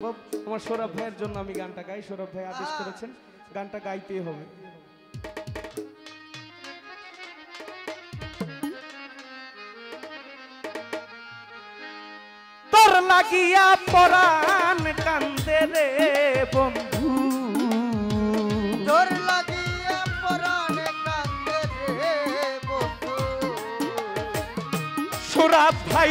আমার সৌরভ ভাইয়ের জন্য আমি গানটা গাই। সৌরভ ভাই আদেশ করেছেন গানটা গাইতেই হবে। তোর লাগিয়া পরাণ কান্দে রে বন্ধু। তোর লাগিয়া পরাণে কান্দে রে বন্ধু। সৌরভ ভাই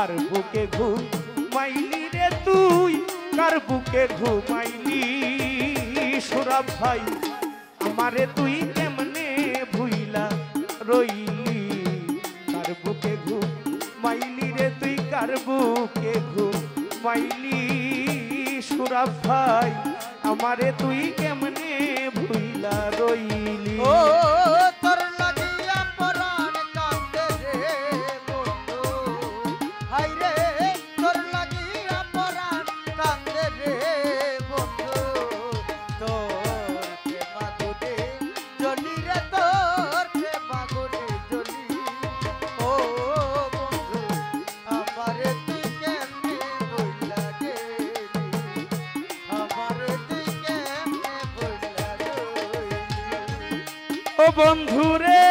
কার বুকে ঘুমাইলি রে তুই? কার বুকে ঘুমাইলি? সৌরভ ভাই, আমারে তুই কেমনে ভুইলা রইলি? কার বুকে ঘুমাইলি রে তুই? কার বুকে ঘুমাইলি? সৌরভ ভাই, আমারে তুই কেমনে ভুইলা রইলি? ও ও বন্ধু রে।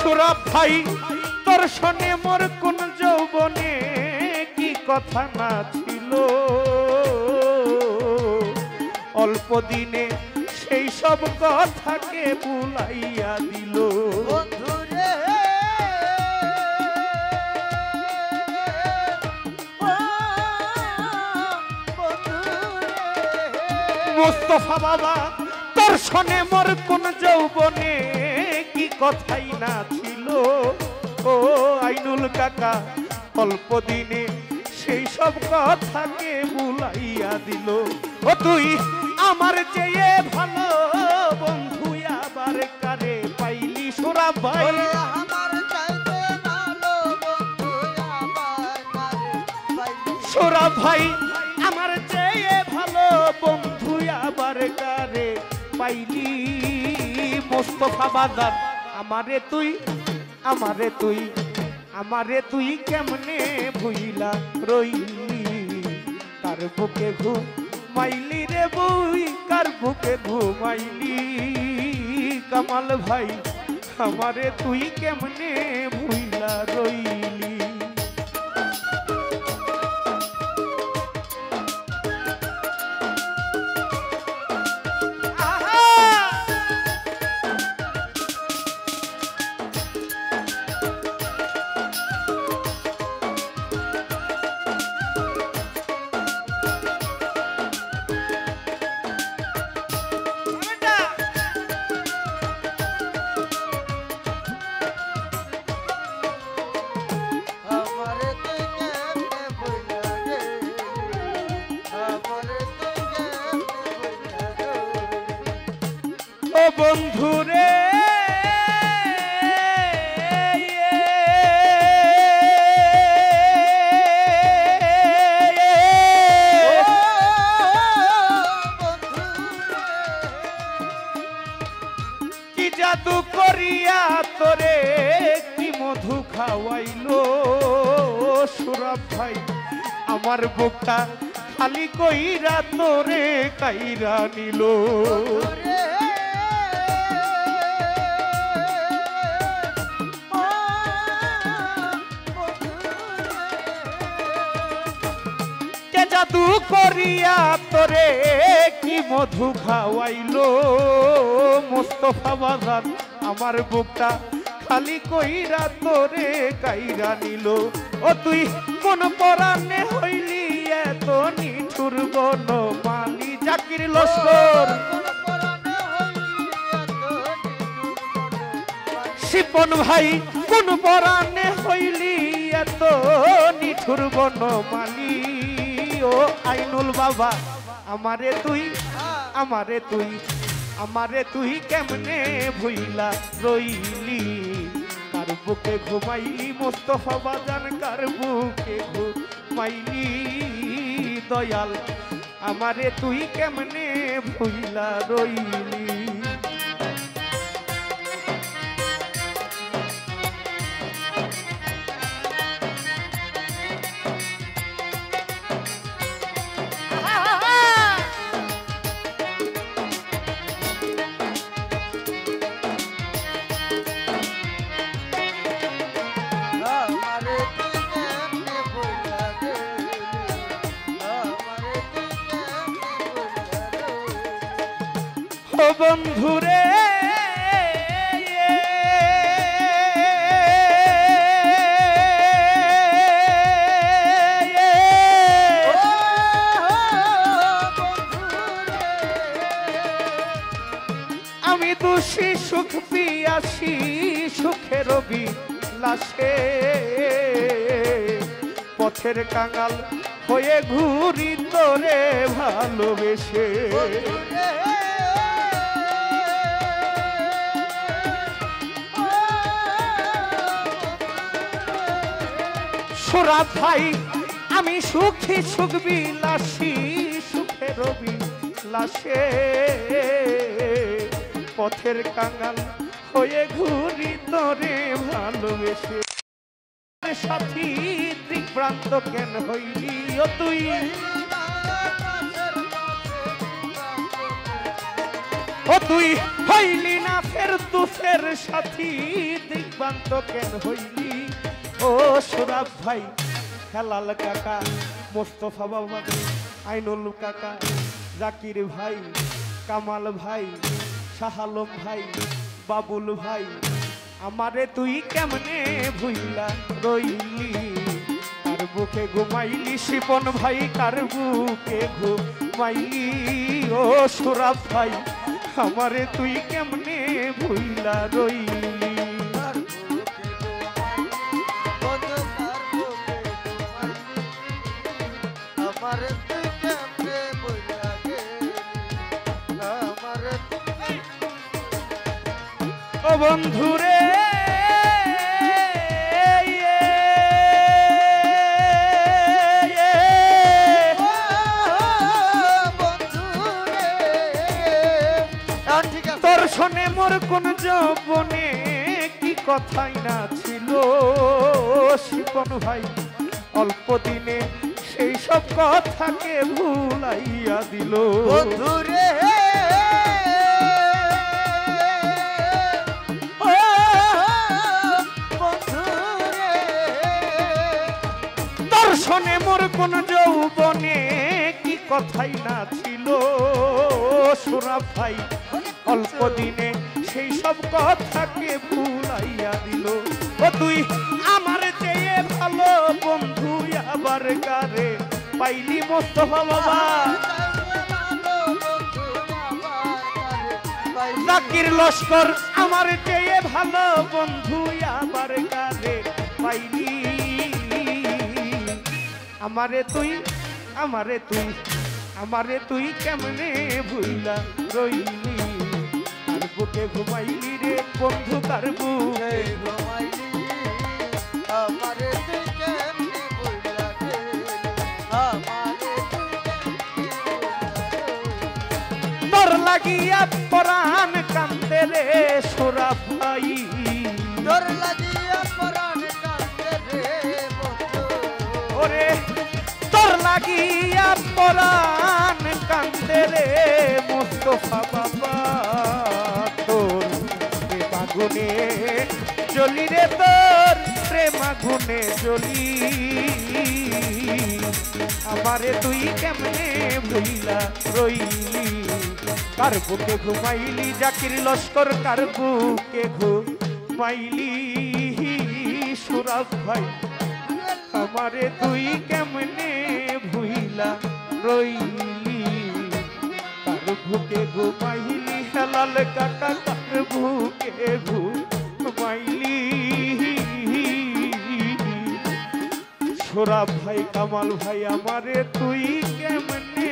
সুরভ ভাই, তোর শোনে মোর কোন যৌবনে কি কথা না ছিল? অল্প দিনে সেই সব কথাকে বুলাইয়া দিল। মোস্তফা বাবা তোর শোনে মোর কোন যৌবনে কি কথাই না ছিল। ও আইনুল কাকা অল্প দিনে সেই সব কথাকে বুলাইয়া দিল। ও তুই আমার চেয়ে ভালো বন্ধু আবার কারে পাইলি সোরা ভাই? সোরা ভাই আমার চেয়ে ভালো বন্ধু আবার কারে পাইলি মোস্তফা বাজার। আমারে তুই আমারে তুই আমারে তুই কেমনে ভুইলা রইলি? কার বুকে ঘুমাইলি রে বই, কার বুকে ঘুমাইলি? কামাল ভাই, আমারে তুই কেমনে ভুইলা রইলি? গেলি ও বন্ধু রে কি জাদু করিয়া তোরে, কি মধু খাওয়াইলো সুরভ ভাই? আমার বুকটা খালি কইরা তোরে কাইরা নিল। কে জাদু করিয়া তোরে কি মধু খাওয়াইলো? মোস্তফা বাজার, আমার বুকটা খালি কইরা তোরে কাইরা নিল। ও তুই কোন পরাণে হইলি এত নিঠুর বন মালি জাকির লস্কর। শিপন ভাই, কোন পরাণে হইলি এত নিঠুর বন মালি ও আইনুল বাবা, আমারে তুই আমারে তুই আমারে তুই কেমনে ভুইলা রইলি? কার বুকে ঘুমাইলি মোস্তফা বাজান, কার বুকে ঘুমাইলি দয়াল? আমারে তুই কেমনে ভুইলা রইলি? ও বন্ধুরে আমি দোষী সুখ পিয়াসি সুখের লাশে। পথের কাঙাল হয়ে ঘুরি তোরে ভালোবেসে। সোরাব ভাই, আমি সুখী সুখ বিলাসী সুখের বিলাসে পথের কাঙাল হয়ে ঘুরি তোরে ভালোবেসে। সাথী দিগ্ভ্রান্ত কেন হইলি ও তুই? ও তুই হইলি না ফের, তুফের সাথী দিগ্ভ্রান্ত কেন হইলি? ও সুরাব ভাই, হেলাল কাকা, মোস্তফা বাবা, আইনুল কাকা, জাকির ভাই, কামাল ভাই শাহালম ভাই, বাবুল ভাই, আমারে তুই কেমনে ভুইলা রইলি? কার বুকে ঘুমাইলি শিপন ভাই, কার বুকে ঘুমাইলি? ও সুরাব ভাই, আমারে তুই কেমনে ভুইলা রইলি? বন্ধুরে। তোর শোনে মোর কোন যৌবনে কি কথাই না ছিল? শিপন ভাই, অল্প দিনে সেই সব কথাকে ভুলাইয়া দিল। বন্ধুরে। কোন যৌবনে কি কথাই না ছিল? সোনা ভাই অল্প দিনে সেই সব কথাকে ভুলাইয়া দিল। ও তুই আমার চেয়ে ভালো বন্ধু আবার গারে পাইলি মোস্তফা বাবা জাকির লস্কর, আমার চেয়ে ভালো বন্ধু আবার গারে পাইলি আমারে তুই আমারে তুই আমারে তুই কেমনে ভুইলা রইলি? আর বুকে ঘুমাইলি রে বন্ধু তার বুকে। আমারে তুই কেমনে ভুইলা গেলি আমারে তুই কেমনে ভুইলা গেলি তোর লাগিয়া পরাণ কান্দে রে সোরা ভাই। তোর লাগিয়া পরাণ কান্দে রে ওরে লাগিয়া পরাণ কান্দে রে মুস্তফা বাবা তোর চলি রে তোর প্রেমাগুনে চলি আমারে তুই কেমনে ভুইলা রইলি? কার বুকে ঘুমাইলি? জাকির লস্কর কার বুকে ঘুমাইলি? সুরাব ভাই আমারে তুই কেমনে ভুইলা রইলি? কার গো ঘুমাইলি, হেলাল কাকা কার বুকে ঘুমাইলি। ছোরা ভাই, কামাল ভাই, আমারে তুই কেমনে